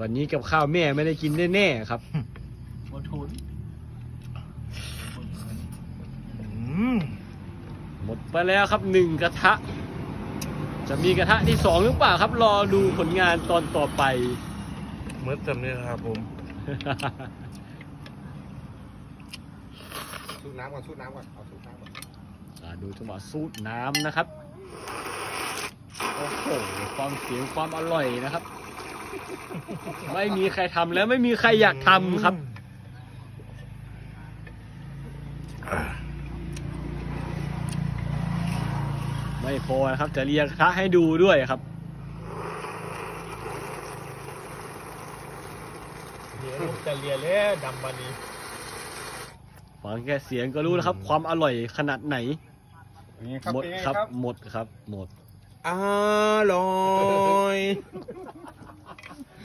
วันนี้กับข้าวแม่ไม่ได้กินแน่ๆครับอดทนอืมหมดไปแล้วครับหนึ่งกระทะ จะมีกระทะที่สองหรือเปล่าครับ รอดูผลงานตอนต่อไปเหมือนจำเนี่ยครับผมสูบน้ำก่อนสูบน้ำก่อนเอาสูบน้ำก่อนอ่าดูจังหวะสูตรน้ำนะครับโอ้โหความเสียงความอร่อยนะครับ ไม่มีใครทำแล้วไม่มีใครอยากทำครับ ไม่พอนะครับ จะเรียงกระทะให้ดูด้วยครับเดี๋ยวจะเรียนแล้วดำบันนี้ฟังแค่เสียงก็รู้แล้วครับ ความอร่อยขนาดไหนนี่ครับหมดเป็นไงครับครับ หมดครับ หมด อร่อย